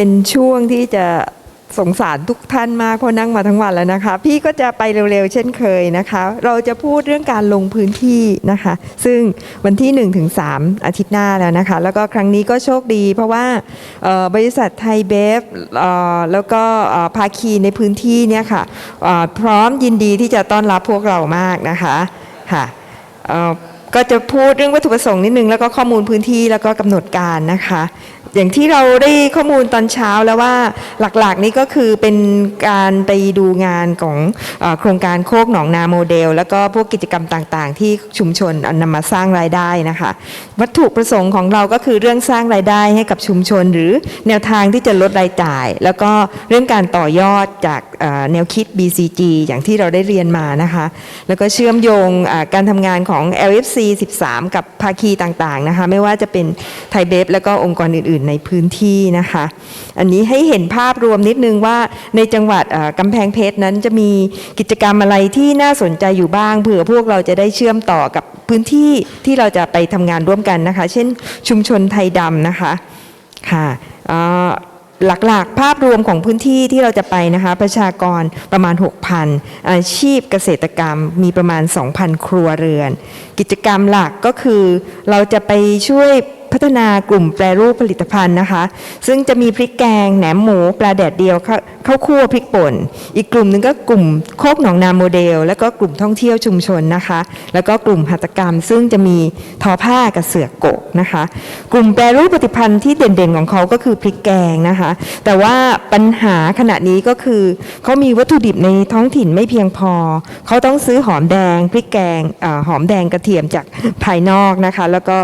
เป็นช่วงที่จะสงสารทุกท่านมากเพราะนั่งมาทั้งวันแล้วนะคะ พี่ก็จะไปเร็วๆ เช่นเคยนะคะ เราจะพูดเรื่องการลงพื้นที่นะคะ ซึ่งวันที่1ถึง3อาทิตย์หน้าแล้วนะคะ แล้วก็ครั้งนี้ก็โชคดีเพราะว่าบริษัทไทยเบฟแล้วก็ภาคีในพื้นที่เนี่ยค่ะพร้อมยินดีที่จะต้อนรับพวกเรามากนะคะค่ะก็จะพูดเรื่องวัตถุประสงค์นิดนึงแล้วก็ข้อมูลพื้นที่แล้วก็กำหนดการนะคะ อย่างที่เราได้ข้อมูลตอนเช้าแล้วว่าหลักๆนี้ก็คือเป็นการไปดูงานของอโครงการโคกหนองนาโมเดล แล้วก็พวกกิจกรรมต่างๆ ที่ชุมชนเอานำมาสร้างรายได้นะคะ วัตถุประสงค์ของเราก็คือเรื่องสร้างรายได้ให้กับชุมชน หรือแนวทางที่จะลดรายจ่าย แล้วก็เรื่องการต่อยอดจากแนวคิด BCG อย่างที่เราได้เรียนมานะคะ แล้วก็เชื่อมโยงการทำงานของ LFC 13 กับภาคีต่างๆนะคะไม่ว่าจะเป็นไทยเบฟแล้วก็องค์กรอื่นๆในพื้นที่นะคะ อันนี้ให้เห็นภาพรวมนิดนึงว่าในจังหวัดอ่ากำแพงเพชรนั้นจะมีกิจกรรมอะไรที่น่าสนใจอยู่บ้างเผื่อพวกเราจะได้เชื่อมต่อกับพื้นที่ที่เราจะไปทำงานร่วมกันนะคะ เช่นชุมชนไทยดำนะคะค่ะหลักๆ ภาพรวมของพื้นที่ที่เราจะไปนะคะ ประชากรประมาณ 6,000 อาชีพเกษตรกรรมมีประมาณ 2,000 ครัวเรือน กิจกรรมหลักก็คือเราจะไปช่วย พัฒนากลุ่มแปรรูปผลิตภัณฑ์นะคะ ซึ่งจะมีพริกแกงแหนมหมูปลาแดดเดียว ข้าวข้าคั่วพริกป่น อีกกลุ่มหนึ่งก็กลุ่มโคกหนองนาโมเดล แล้วก็กลุ่มท่องเที่ยวชุมชนนะคะ แล้วก็กลุ่มหัตถกรรม ซึ่งจะมีทอผ้ากับเสือกกกนะคะ กลุ่มแปรรูปผลิตภัณฑ์ที่เด่นๆของเขาก็คือพริกแกงนะคะ แต่ว่าปัญหาขณะนี้ก็คือเขามีวัตถุดิบในท้องถิ่นไม่เพียงพอ เขาต้องซื้อหอมแดงพริกแกงอหอมแดงกระเทียมจากภายนอกนะคะ แล้วก็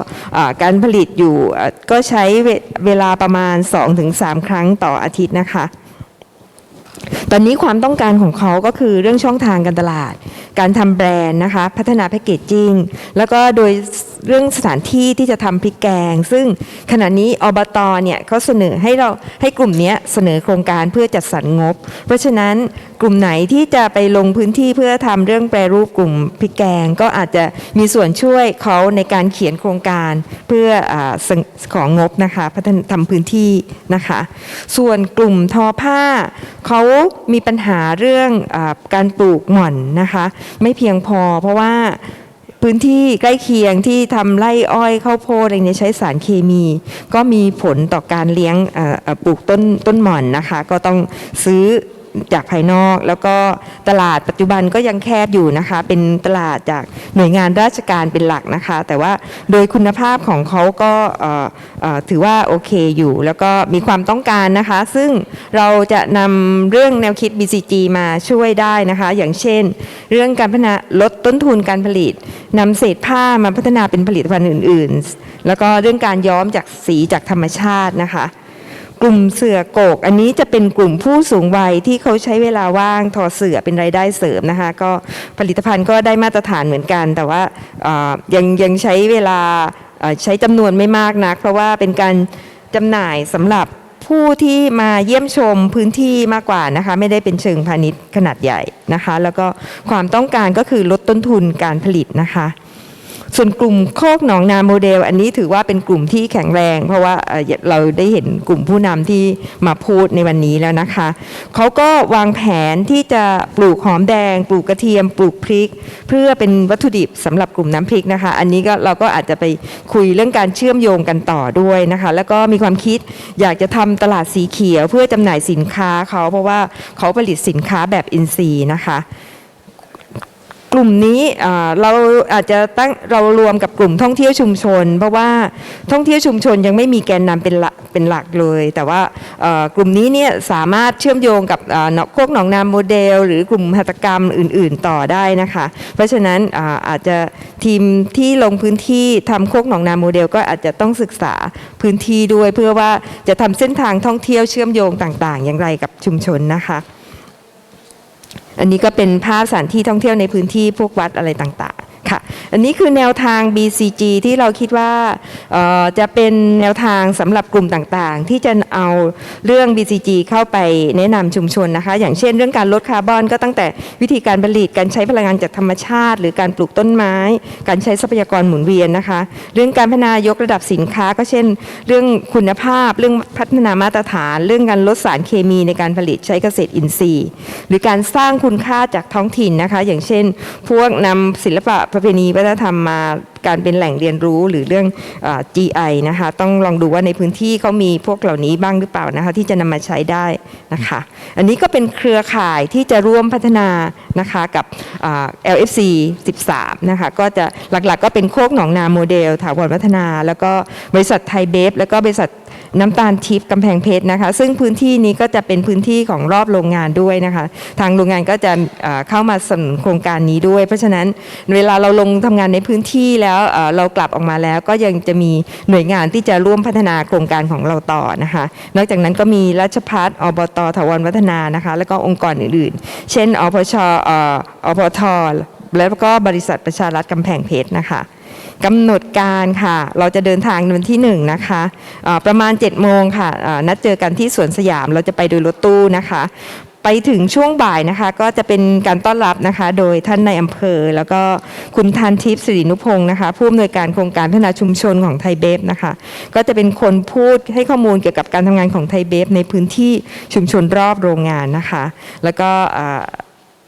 การผลิตอยู่ก็ใช้เวเวลาประมาณ 2-3 ครั้งต่ออาทิตย์นะคะ ตอนนี้ความต้องการของเขาก็คือเรื่องช่องทางการตลาด การทำแบรนด์นะคะ พัฒนาแพคเกจจิ้งแล้วก็โดย เรื่องสถานที่ที่จะทำพริกแกง ซึ่งขณะนี้อบตเนี่ยเขาเสนอให้เราให้กลุ่มนี้เสนอโครงการเพื่อจัดสรรงบ เพราะฉะนั้นกลุ่มไหนที่จะไปลงพื้นที่เพื่อทำเรื่องแปรรูปกลุ่มพริกแกง ก็อาจจะมีส่วนช่วยเขาในการเขียนโครงการเพื่ออของงบนะคะพัฒนาทำพื้นที่นะคะ ส่วนกลุ่มทอผ้าเขามีปัญหาเรื่องอการปลูกหม่อนนะคะ ไม่เพียงพอเพราะว่า พื้นที่ใกล้เคียงที่ทำไร่อ้อยข้าวโพดอะไรเนี่ยใช้สารเคมี ก็มีผลต่อการเลี้ยงปลูกต้นต้นหม่อนนะคะ ก็ต้องซื้อ จากภายนอก แล้วก็ตลาดปัจจุบันก็ยังแคบอยู่นะคะ เป็นตลาดจากหน่วยงานราชการเป็นหลักนะคะ แต่ว่าโดยคุณภาพของเขาก็ถือว่าโอเคอยู่ แล้วก็มีความต้องการนะคะ ซึ่งเราจะนำเรื่องแนวคิด BCG มาช่วยได้นะคะ อย่างเช่น เรื่องการพัฒนาลดต้นทุนการผลิตนำเศษผ้ามาพัฒนาเป็นผลิตภัณฑ์อื่น ๆ แล้วก็เรื่องการย้อมจากสีจากธรรมชาตินะคะ กลุ่มเสือโกก อันนี้จะเป็นกลุ่มผู้สูงวัยที่เขาใช้เวลาว่างทอเสือเป็นรายได้เสริมนะคะก็ผลิตภัณฑ์ก็ได้มาตรฐานเหมือนกัน แต่ว่ายังยังใช้เวลาใช้จำนวนไม่มากนัก เพราะว่าเป็นการจำหน่ายสำหรับผู้ที่มาเยี่ยมชมพื้นที่มากกว่านะคะไม่ได้เป็นเชิงพาณิชย์ขนาดใหญ่นะคะ แล้วก็ความต้องการก็คือลดต้นทุนการผลิตนะคะ ส่วนกลุ่มโคกหนองนาโมเดล อันนี้ถือว่าเป็นกลุ่มที่แข็งแรง เพราะว่าเราได้เห็นกลุ่มผู้นำที่มาพูดในวันนี้แล้วนะคะเขาก็วางแผนที่จะปลูกหอมแดง ปลูกกระเทียม ปลูกพริก เพื่อเป็นวัตถุดิบสำหรับกลุ่มน้ำพริกนะคะ อันนี้ก็เราก็อาจจะไปคุยเรื่องการเชื่อมโยงกันต่อด้วยนะคะ แล้วก็มีความคิดอยากจะทำตลาดสีเขียว เพื่อจำหน่ายสินค้าเขาเพราะว่าเขาผลิตสินค้าแบบอินทรีย์นะคะ กลุ่มนี้เราอาจจะตั้งเรารวมกับกลุ่มท่องเที่ยวชุมชน เพราะว่าท่องเที่ยวชุมชนยังไม่มีแกนนำเป็นหลักเป็นหลักเลย แต่ว่ากลุ่มนี้เนี่ยสามารถเชื่อมโยงกับโคกหนองนามโมเดล หรือกลุ่มหัตกรรมอื่น ๆ ต่อได้นะคะ เพราะฉะนั้นอาจจะทีมที่ลงพื้นที่ทำโคกหนองนาโมเดล ก็อาจจะต้องศึกษาพื้นที่ด้วย เพื่อว่าจะทำเส้นทางท่องเที่ยวเชื่อมโยงต่าง ๆ อย่างไรกับชุมชนนะคะ อันนี้ก็เป็นภาพสถานที่ท่องเที่ยวในพื้นที่พวกวัดอะไรต่างๆ ค่ะ อันนี้คือแนวทาง BCG ที่เราคิดว่าจะเป็นแนวทางสำหรับกลุ่มต่างๆ ที่จะเอาเรื่อง BCG เข้าไปแนะนำชุมชนนะคะ อย่างเช่นเรื่องการลดคาร์บอนก็ตั้งแต่วิธีการผลิตการใช้พลังงานจากธรรมชาติ หรือการปลูกต้นไม้ การใช้ทรัพยากรหมุนเวียนนะคะ เรื่องการพัฒนายกระดับสินค้า ก็เช่น เรื่องคุณภาพ เรื่องพัฒนามาตรฐาน เรื่องการลดสารเคมีในการผลิตใช้เกษตรอินทรีย์ หรือการสร้างคุณค่าจากท้องถิ่นนะคะ อย่างเช่น พวกนำศิลปะประเพณีวัฒนธรรมมา การเป็นแหล่งเรียนรู้หรือเรื่อง GI นะคะต้องลองดูว่าในพื้นที่เขามีพวกเหล่านี้บ้างหรือเปล่านะคะที่จะนำมาใช้ได้นะคะอันนี้ก็เป็นเครือข่ายที่จะร่วมพัฒนานะคะกับ LFC 13นะคะก็จะหลักๆก็เป็นโคกหนองนาโมเดลถาวรวัฒนา แล้วก็บริษัทไทยเบฟแล้วก็บริษัทน้ำตาลทิพย์กำแพงเพชรนะคะ ซึ่งพื้นที่นี้ก็จะเป็นพื้นที่ของรอบโรงงานด้วยนะคะ ทางโรงงานก็จะเข้ามาสนับสนุนโครงการนี้ด้วย เพราะฉะนั้นเวลาเราลงทำงานในพื้นที่แล้วเอ่อเรากลับออกมาแล้วก็ยังจะมีหน่วยงานที่จะร่วมพัฒนาโครงการของเราต่อนะคะ นอกจากนั้นก็มีราชพัฒอบตถาวรวัฒนานะคะ แล้วก็องค์กรอื่นๆ เช่นอพชอพทแล้วก็บริษัทประชารัฐกำแพงเพชรนะคะกำหนดการค่ะ เราจะเดินทางวันที่หนึ่งนะคะอ่าประมาณ7จ็ดโมงค่ะนัดเจอกันที่สวนสยามเราจะไปโดยรถตู้นะคะ ไปถึงช่วงบ่ายนะคะ ก็จะเป็นการต้อนรับนะคะ โดยท่านในายอำเภอ แล้วก็คุณทันทิพย์สิรินุพงศ์นะคะ ผู้อำนวยการโครงการพัฒนาชุมชนของไทยเบฟนะคะ ก็จะเป็นคนพูดให้ข้อมูลเกี่ยวกับการทำงานของไทยเบฟในพื้นที่ชุมชนรอบโรงงานนะคะ แล้วก็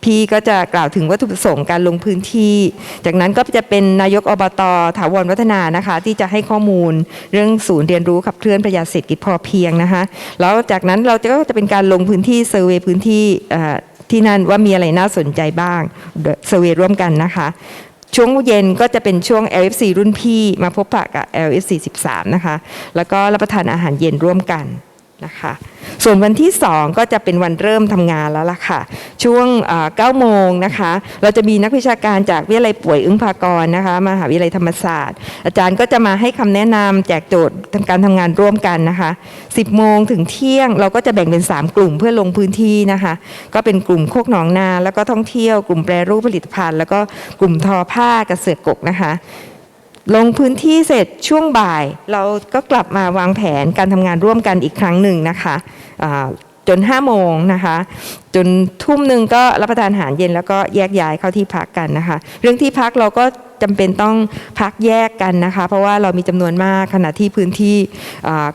พี่ก็จะกล่าวถึงวัตถุประสงค์การลงพื้นที่ จากนั้นก็จะเป็นนายกอบตถาวรวัฒนานะคะ ที่จะให้ข้อมูลเรื่องศูนย์เรียนรู้ขับเคลื่อนประหยัดเศรษฐกิจพอเพียงนะคะ แล้วจากนั้นเราจะก็จะเป็นการลงพื้นที่เซอร์เวยพื้นที่ที่นั่นว่ามีอะไรน่าสนใจบ้างเซอร์เวยร่วมกันนะคะช่วงเย็นก็จะเป็นช่วง LFC รุ่นพี่มาพบปะกับ LFC 13 นะคะ แล้วก็รับประทานอาหารเย็นร่วมกัน นะคะ ส่วนวันที่ 2 ก็จะเป็นวันเริ่มทำงานแล้วล่ะค่ะ ช่วงเอ่อ9โมงนะคะ เราจะมีนักวิชาการจากวิทยาลัยป่วยอึ้งภากรนะคะมหาวิทยาลัยธรรมศาสตร์ อาจารย์ก็จะมาให้คำแนะนำแจกโจทย์ทางการทำงานร่วมกันนะคะ 10 โมงถึงเที่ยง เราก็จะแบ่งเป็น 3 กลุ่มเพื่อลงพื้นที่นะคะ ก็เป็นกลุ่มโคกหนองนา แล้วก็ท่องเที่ยว กลุ่มแปรรูปผลิตภัณฑ์ แล้วก็กลุ่มทอผ้ากระเสือกกกนะคะ ลงพื้นที่เสร็จช่วงบ่าย เราก็กลับมาวางแผนการทำงานร่วมกันอีกครั้งหนึ่งนะคะจน5โมงนะคะ จนทุ่มหนึ่งก็รับประทานอาหารเย็นแล้วก็แยกย้ายเข้าที่พักกันนะคะ เรื่องที่พักเราก็จำเป็นต้องพักแยกกันนะคะ เพราะว่าเรามีจำนวนมากขณะที่พื้นที่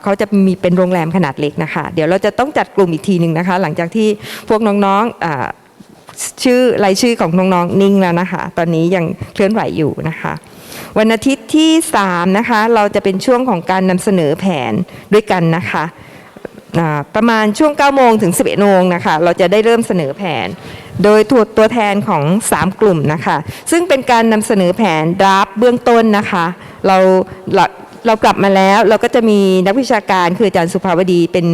เขาจะมีเป็นโรงแรมขนาดเล็กนะคะ เดี๋ยวเราจะต้องจัดกลุ่มอีกทีหนึ่งนะคะ หลังจากที่พวกน้องๆชื่อรายชื่อของน้องๆนิ่งแล้วนะคะ ตอนนี้ยังเคลื่อนไหวอยู่นะคะ วันอาทิตย์ที่ 3 นะคะ เราจะเป็นช่วงของการนำเสนอแผนด้วยกันนะคะประมาณช่วง 9 โมงถึง 11 โมงนะคะ เราจะได้เริ่มเสนอแผน โดยตัวตัวแทนของ 3 กลุ่มนะคะ ซึ่งเป็นการนำเสนอแผนดราฟเบื้องต้นนะคะ เรา เรากลับมาแล้วเราก็จะมีนักวิชาการคืออาจารย์สุภาวดีเป็น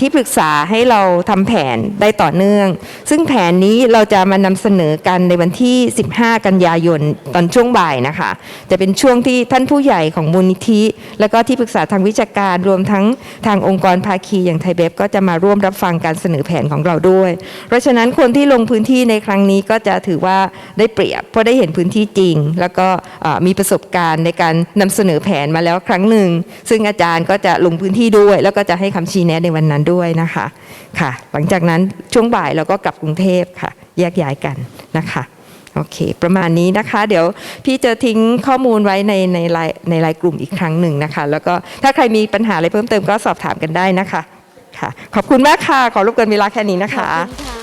ที่ปรึกษาให้เราทำแผนได้ต่อเนื่อง ซึ่งแผนนี้เราจะมานำเสนอกันในวันที่ 15 กันยายนตอนช่วงบ่ายนะคะ จะเป็นช่วงที่ท่านผู้ใหญ่ของมูลนิธิ แล้วก็ที่ปรึกษาทางวิชาการรวมทั้งทางองค์กรภาคีอย่างไทยเบฟก็จะมาร่วมรับฟังการเสนอแผนของเราด้วย เพราะฉะนั้นคนที่ลงพื้นที่ในครั้งนี้ก็จะถือว่าได้เปรียบเพราะได้เห็นพื้นที่จริง แล้วก็มีประสบการณ์ในการนำเสนอแผนมาแล้วแล้วครั้งหนึ่ง ซึ่งอาจารย์ก็จะลงพื้นที่ด้วย แล้วก็จะให้คำชี้แนะในวันนั้นด้วยนะคะค่ะ หลังจากนั้นช่วงบ่ายเราก็กลับกรุงเทพค่ะ แยกย้ายกันนะคะโอเค ประมาณนี้นะคะ เดี๋ยวพี่จะทิ้งข้อมูลไว้ในในไลน์ในไลน์กลุ่มอีกครั้งหนึ่งนะคะ แล้วก็ถ้าใครมีปัญหาอะไรเพิ่มเติมก็สอบถามกันได้นะคะค่ะ ขอบคุณมากค่ะ ขอรบกวนเวลาแค่นี้นะคะคะ